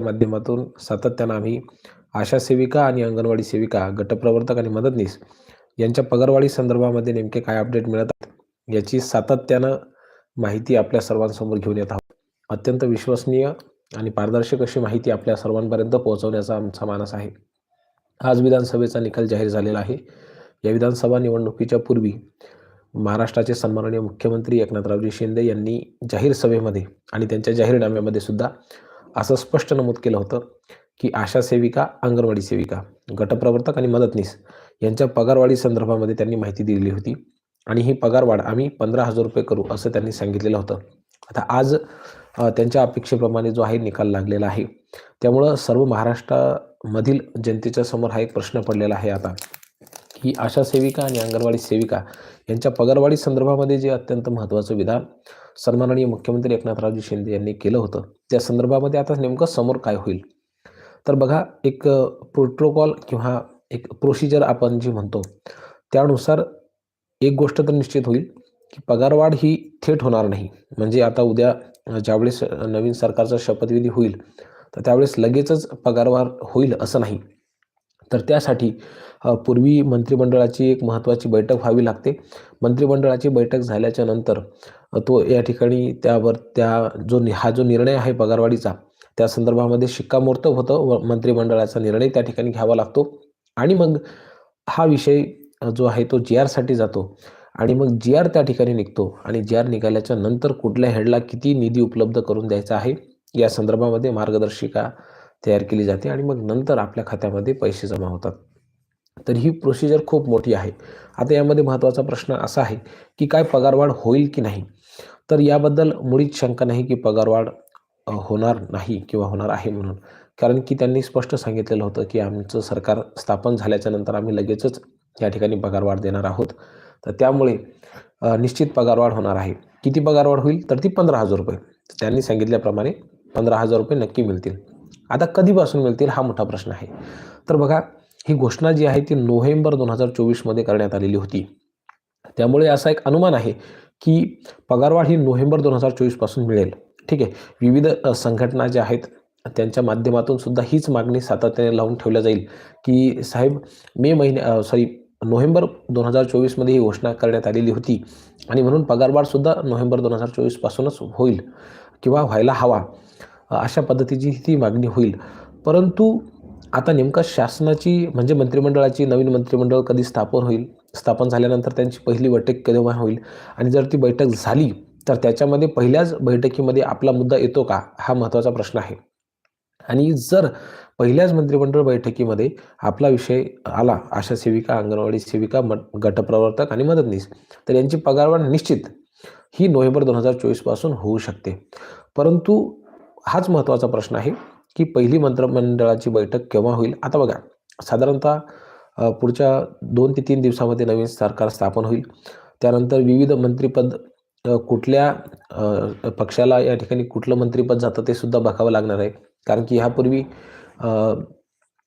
माध्यमातून सातत्यानं आम्ही आशा सेविका आणि अंगणवाडी सेविका गटप्रवर्तक आणि मदतनीस यांच्या पगारवाढी संदर्भामध्ये नेमके काय अपडेट मिळत आहेत याची सातत्यानं माहिती आपल्या सर्वांसमोर घेऊन येत आहोत. अत्यंत विश्वसनीय आणि पारदर्शक अशी माहिती आपल्या सर्वांपर्यंत पोहोचवण्याचा आमचा मानस आहे. आज विधानसभेचा निकाल जाहीर झालेला आहे. या विधानसभा निवडणुकीच्या पूर्वी महाराष्ट्राचे सन्माननीय मुख्यमंत्री एकनाथरावजी शिंदे यांनी जाहीर सभेमध्ये आणि त्यांच्या जाहीरनाम्यामध्ये सुद्धा असं स्पष्ट नमूद केलं होतं की आशा सेविका अंगणवाडी सेविका गटप्रवर्तक आणि मदतनीस यांच्या पगारवाढी संदर्भामध्ये त्यांनी माहिती दिलेली होती. आणि ही पगारवाढ आम्ही पंधरा हजार रुपये करू असं त्यांनी सांगितलेलं होतं. आता आज त्यांच्या अपेक्षेप्रमाणे जो आहे निकाल लागलेला आहे. त्यामुळं सर्व महाराष्ट्रामधील जनतेच्या समोर हा एक प्रश्न पडलेला आहे आता. ही आशा सेविका आणि अंगणवाडी सेविका यांच्या पगारवाढी संदर्भामध्ये जे अत्यंत महत्त्वाचं विधान सन्माननीय मुख्यमंत्री एकनाथरावजी शिंदे यांनी केलं होतं त्या संदर्भामध्ये आता नेमकं समोर काय होईल? तर बघा एक प्रोटोकॉल किंवा एक प्रोसिजर आपण जी म्हणतो त्यानुसार एक गोष्ट तर निश्चित होईल की पगारवाढ ही थेट होणार नाही. म्हणजे आता उद्या ज्यावेळेस नवीन सरकारचा शपथविधी होईल तर त्यावेळेस लगेचच पगारवाढ होईल असं नाही. तर त्यासाठी पूर्वी मंत्रिमंडळाची एक महत्त्वाची बैठक व्हावी लागते. मंत्रिमंडळाची बैठक झाल्याच्यानंतर तो या ठिकाणी त्यावर त्या जो हा जो निर्णय आहे पगारवाढीचा त्या संदर्भामध्ये शिक्कामोर्तब होतं. व मंत्रिमंडळाचा निर्णय त्या ठिकाणी घ्यावा लागतो. आणि मग हा विषय जो आहे तो जी आरसाठी जातो. आणि मग जी आर त्या ठिकाणी निघतो. आणि जी आर निघाल्याच्या नंतर कुठल्या हेडला किती निधी उपलब्ध करून द्यायचा आहे या संदर्भामध्ये मार्गदर्शिका तयार केली जाते आणि मग नंतर आपल्या खात्यामध्ये पैसे जमा होतात. तर ही प्रोसिजर खूप मोठी आहे. आता यामध्ये महत्त्वाचा प्रश्न असा आहे की काय पगारवाढ होईल की नाही? तर याबद्दल मुळीच शंका नाही की पगारवाढ होणार नाही किंवा होणार आहे म्हणून. कारण की त्यांनी स्पष्ट सांगितलेलं होतं की आमचं सरकार स्थापन झाल्याच्यानंतर आम्ही लगेचच या ठिकाणी पगारवाढ देणार आहोत. तर त्यामुळे निश्चित पगारवाढ होणार आहे. किती पगारवाढ होईल? तर ती पंधरा हजार रुपये. त्यांनी सांगितल्याप्रमाणे पंधरा हजार रुपये नक्की मिळतील. आता कधीपासून मिळतील हा मोठा प्रश्न आहे. तर बघा ही घोषणा जी आहे ती नोव्हेंबर दोन हजार चोवीसमध्ये करण्यात आलेली होती. त्यामुळे असा एक अनुमान आहे की पगारवाढ ही नोव्हेंबर दोन हजार चोवीसपासून मिळेल. ठीक आहे विविध संघटना ज्या आहेत त्यांच्या माध्यमातून सुद्धा हीच मागणी सातत्याने लावून ठेवल्या जाईल की साहेब मे महिन्या सॉरी नोव्हेंबर दोन हजार चोवीसमध्ये ही घोषणा करण्यात आलेली होती आणि म्हणून पगारवाढसुद्धा नोव्हेंबर दोन हजार चोवीसपासूनच होईल किंवा व्हायला हवा. अशा पद्धतीची ती मागणी होईल. परंतु आता नेमका शासनाची म्हणजे मंत्रिमंडळाची नवीन मंत्रिमंडळ कधी स्थापन होईल? स्थापन झाल्यानंतर त्यांची पहिली बैठक केव्हा होईल? आणि जर ती बैठक झाली तर त्याच्यामध्ये पहिल्याच बैठकीमध्ये आपला मुद्दा येतो का? हा महत्त्वाचा प्रश्न आहे. आणि जर पहिल्याच मंत्रिमंडळ बैठकीमध्ये आपला विषय आला आशा सेविका अंगणवाडी सेविका म गटप्रवर्तक आणि मदतनीस तर यांची पगारवाढ निश्चित ही नोव्हेंबर दोन हजार चोवीसपासून होऊ शकते. परंतु हाच महत्त्वाचा प्रश्न आहे की पहिली मंत्रिमंडळाची बैठक केव्हा होईल? आता बघा साधारणतः पुढच्या दोन ते तीन दिवसामध्ये नवीन सरकार स्थापन होईल. त्यानंतर विविध मंत्रिपद कुठल्या पक्षाला या ठिकाणी कुठलं मंत्रिपद जातं ते सुद्धा बघावं लागणार आहे. कारण की ह्यापूर्वी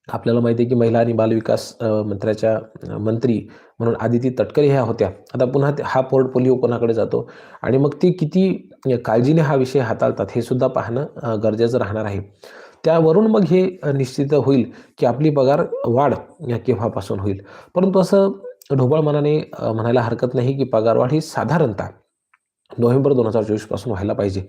आपल्याला माहिती आहे की महिला आणि बालविकास मंत्र्याच्या मंत्री म्हणून आदिती तटकरे ह्या होत्या. आता पुन्हा हा पोर्टफोलिओ कोणाकडे जातो? आणि मग ती किती काळजीने हा विषय हाताळतात हे सुद्धा पाहणं गरजेचं राहणार आहे. त्यावरून मग हे निश्चित होईल की आपली पगार वाढ या केव्हापासून होईल. परंतु असं ढोबळ मनाने म्हणायला हरकत नाही की पगारवाढ ही साधारणतः नोव्हेंबर दोन हजार चोवीसपासून व्हायला पाहिजे.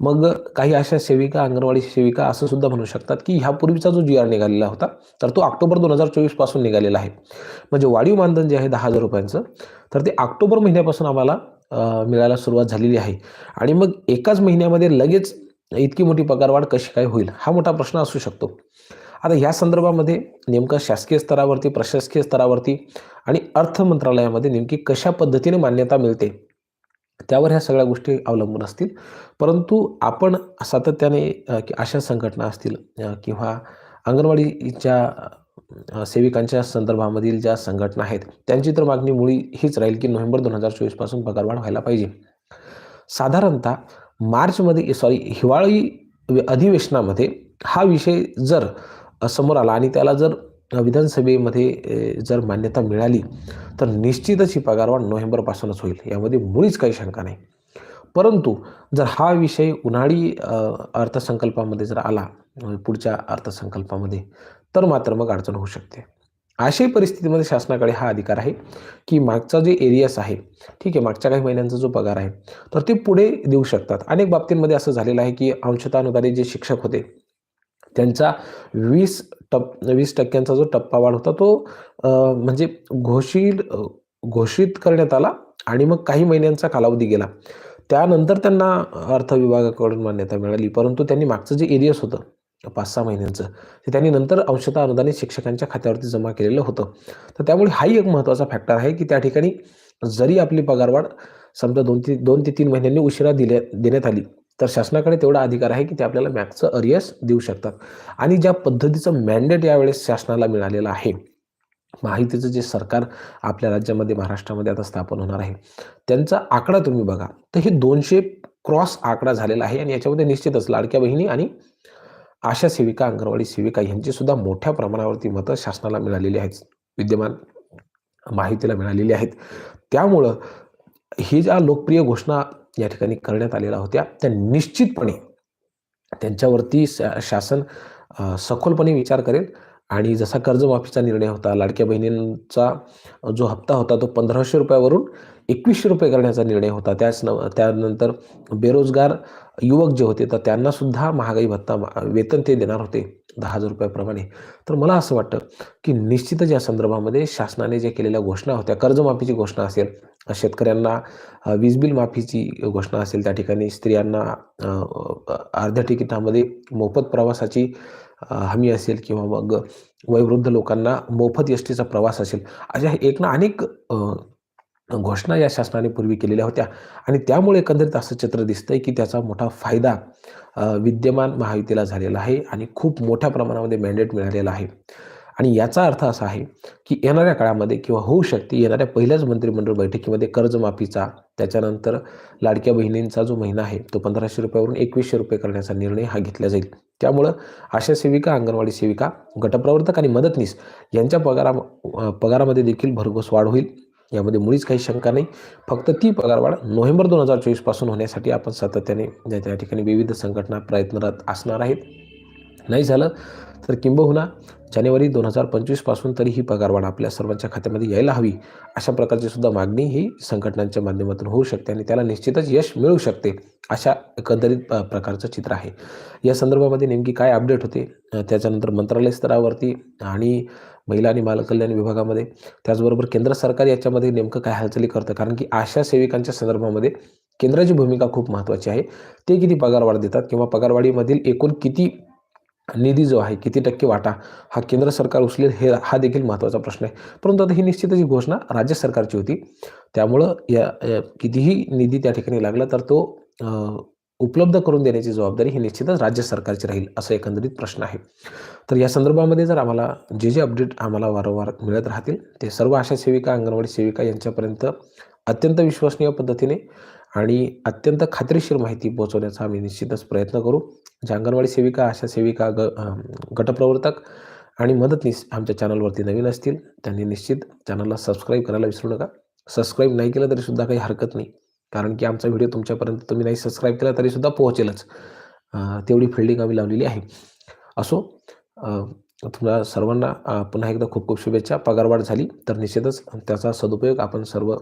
मग काही अशा सेविका अंगणवाडी सेविका असं सुद्धा म्हणू शकतात की ह्यापूर्वीचा जो जी आर निघालेला होता तर तो ऑक्टोबर दोन हजार चोवीसपासून निघालेला आहे. म्हणजे वाढीव मानधन जे आहे दहा हजार रुपयांचं तर ते ऑक्टोबर महिन्यापासून आम्हाला मिळायला सुरुवात झालेली आहे. आणि मग एकाच महिन्यामध्ये लगेच इतकी मोठी पगारवाढ कशी काय होईल हा मोठा प्रश्न असू शकतो. आता ह्या संदर्भामध्ये नेमकं शासकीय स्तरावरती प्रशासकीय स्तरावरती आणि अर्थ मंत्रालयामध्ये नेमकी कशा पद्धतीने मान्यता मिळते त्यावर ह्या सगळ्या गोष्टी अवलंबून असतील. परंतु आपण सातत्याने की अशा संघटना असतील किंवा अंगणवाडीच्या सेविकांच्या संदर्भामधील ज्या संघटना आहेत त्यांची तर मागणी मुळी हीच राहील की नोव्हेंबर दोन हजार चोवीसपासून पगारवाढ व्हायला पाहिजे. साधारणतः मार्चमध्ये सॉरी हिवाळी अधिवेशनामध्ये हा विषय जर समोर आला आणि त्याला जर विधानसभेमध्ये जर मान्यता मिळाली तर निश्चितच ही पगारवाढ नोव्हेंबरपासूनच होईल. यामध्ये मुळीच काही शंका नाही. परंतु जर हा विषय उन्हाळी अर्थसंकल्पामध्ये जर आला पुढच्या अर्थसंकल्पामध्ये तर मात्र मग अडचण होऊ शकते. अशाही परिस्थितीमध्ये शासनाकडे हा अधिकार आहे की मागचा जे एरियास आहे ठीक आहे मागच्या काही महिन्यांचा जो पगार आहे तर ते पुढे देऊ शकतात. अनेक बाबतींमध्ये असं झालेलं आहे की अंशता अनुदानित जे शिक्षक होते त्यांचा वीस टप वीस टक्क्यांचा जो टप्पा वाढ होता तो म्हणजे घोषित घोषित करण्यात आला आणि मग काही महिन्यांचा कालावधी गेला. त्यानंतर त्यांना अर्थ विभागाकडून मान्यता मिळाली परंतु त्यांनी मागचं जे एरियस होतं पाच सहा महिन्यांचं ते त्यांनी नंतर अंशतः अनुदानित शिक्षकांच्या खात्यावरती जमा केलेलं होतं. तर त्यामुळे हाही एक महत्त्वाचा फॅक्टर आहे की त्या ठिकाणी जरी आपली पगारवाढ समजा दोन तीन दोन ते तीन महिन्यांनी उशिरा दिल्या देण्यात आली तर शासनाकडे तेवढा अधिकार आहे की ते आपल्याला मॅथचं अरियस देऊ शकतात. आणि ज्या पद्धतीचं मॅन्डेट यावेळेस शासनाला मिळालेलं आहे माहितीचं जे सरकार आपल्या राज्यामध्ये महाराष्ट्रामध्ये आता स्थापन होणार आहे त्यांचा आकडा तुम्ही बघा. तर हे दोनशे क्रॉस आकडा झालेला आहे आणि याच्यामध्ये निश्चितच लाडक्या बहिणी आणि आशा सेविका अंगणवाडी सेविका यांची सुद्धा मोठ्या प्रमाणावरती मतं शासनाला मिळालेली आहेत. विद्यमान माहितीला मिळालेली आहेत. त्यामुळं ही ज्या लोकप्रिय घोषणा या ठिकाणी करण्यात आलेल्या होत्या. त्या निश्चितपणे त्यांच्यावरती शासन सखोलपणे विचार करेल. आणि जसा कर्जमाफीचा निर्णय होता लाडक्या बहिणींचा जो हप्ता होता तो पंधराशे रुपयावरून एकवीसशे रुपये करण्याचा निर्णय होता. त्याच न त्यानंतर बेरोजगार युवक जे होते तर त्यांनासुद्धा महागाई भत्ता वेतन ते देणार होते दहा हजार रुपयाप्रमाणे. तर मला असं वाटतं की निश्चितच या संदर्भामध्ये शासनाने जे केलेल्या घोषणा होत्या कर्जमाफीची घोषणा असेल शेतकऱ्यांना वीज बिल माफीची घोषणा असेल त्या ठिकाणी स्त्रियांना अर्ध्या तिकिटामध्ये मोफत प्रवासाची हमी असेल किंवा मग वयोवृद्ध लोकांना मोफत एस टीचा प्रवास असेल अशा एक ना अनेक घोषणा या शासनाने पूर्वी केलेल्या होत्या. आणि त्यामुळे एकंदरीत असं चित्र दिसतंय की त्याचा मोठा फायदा विद्यमान महायुतीला झालेला आहे आणि खूप मोठ्या प्रमाणामध्ये मॅन्डेट मिळालेला आहे. आणि याचा अर्थ असा आहे की येणाऱ्या काळामध्ये किंवा होऊ शकते येणाऱ्या पहिल्याच मंत्रिमंडळ बैठकीमध्ये कर्जमाफीचा त्याच्यानंतर लाडक्या बहिणींचा जो महिना आहे तो पंधराशे रुपयावरून एकवीसशे रुपये करण्याचा निर्णय हा घेतला जाईल. त्यामुळं आशा सेविका अंगणवाडी सेविका गटप्रवर्तक आणि मदतनीस यांच्या पगारा पगारामध्ये देखील भरघोस वाढ होईल. यामध्ये मुळीच काही शंका नाही. फक्त ती पगारवाढ नोव्हेंबर दोन हजार चोवीसपासून होण्यासाठी आपण सातत्याने त्या ठिकाणी विविध संघटना प्रयत्नरत असणार आहेत. नाही झालं तर किंबहुना जानेवारी दोन हजार पंचवीसपासून तरी ही पगारवाढ आपल्या सर्वांच्या खात्यामध्ये यायला हवी अशा प्रकारची सुद्धा मागणी ही संघटनांच्या माध्यमातून होऊ शकते आणि त्याला निश्चितच यश मिळू शकते अशा एकंदरीत प्रकारचं चित्र आहे. या संदर्भामध्ये नेमकी काय अपडेट होते? त्याच्यानंतर मंत्रालय स्तरावरती आणि महिला आणि बालकल्याण विभागामध्ये त्याचबरोबर केंद्र सरकार याच्यामध्ये नेमकं काय हालचाली करतं? कारण की आशा सेविकांच्या संदर्भामध्ये केंद्राची भूमिका खूप महत्त्वाची आहे. ते किती पगारवाढ देतात किंवा पगारवाढीमधील एकूण किती निधी जो आहे किती टक्के वाटा हा केंद्र सरकार उचलेल हे हा देखील महत्त्वाचा प्रश्न आहे. परंतु आता ही निश्चितच ही घोषणा राज्य सरकारची होती. त्यामुळं या कितीही निधी त्या ठिकाणी लागला तर तो उपलब्ध करून देण्याची जबाबदारी ही निश्चितच राज्य सरकारची राहील असा एकंदरीत प्रश्न आहे. तर या संदर्भामध्ये जर आम्हाला जे जे अपडेट आम्हाला वारंवार मिळत राहतील ते सर्व आशा सेविका अंगणवाडी सेविका यांच्यापर्यंत अत्यंत विश्वसनीय पद्धतीने आणि अत्यंत खात्रीशीर माहिती पोहोचवण्याचा आम्ही निश्चितच प्रयत्न करू. म्हणजे अंगणवाडी सेविका आशा सेविका ग गटप्रवर्तक आणि मदतनीस आमच्या चॅनलवरती नवीन असतील त्यांनी निश्चित चॅनलला सबस्क्राईब करायला विसरू नका. सबस्क्राईब नाही केलं तरीसुद्धा काही हरकत नाही. कारण की आमचा व्हिडिओ तुमच्यापर्यंत तुम्ही नाही सबस्क्राईब केला तरीसुद्धा पोहोचेलच. तेवढी फिल्डिंग आम्ही लावलेली आहे. असो तुम्हाला सर्वांना पुन्हा एकदा खूप खूप शुभेच्छा. पगारवाढ झाली तर निश्चितच त्याचा सदुपयोग आपण सर्व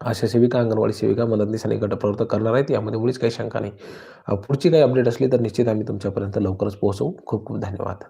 अशा सेविका अंगणवाडी सेविका मदतनीस आणि गटप्रवर्तक करणार आहेत. यामध्ये मुळीच काही शंका नाही. पुढची काही अपडेट असली तर निश्चित आम्ही तुमच्यापर्यंत लवकरच पोहोचवू. खूप खूप धन्यवाद.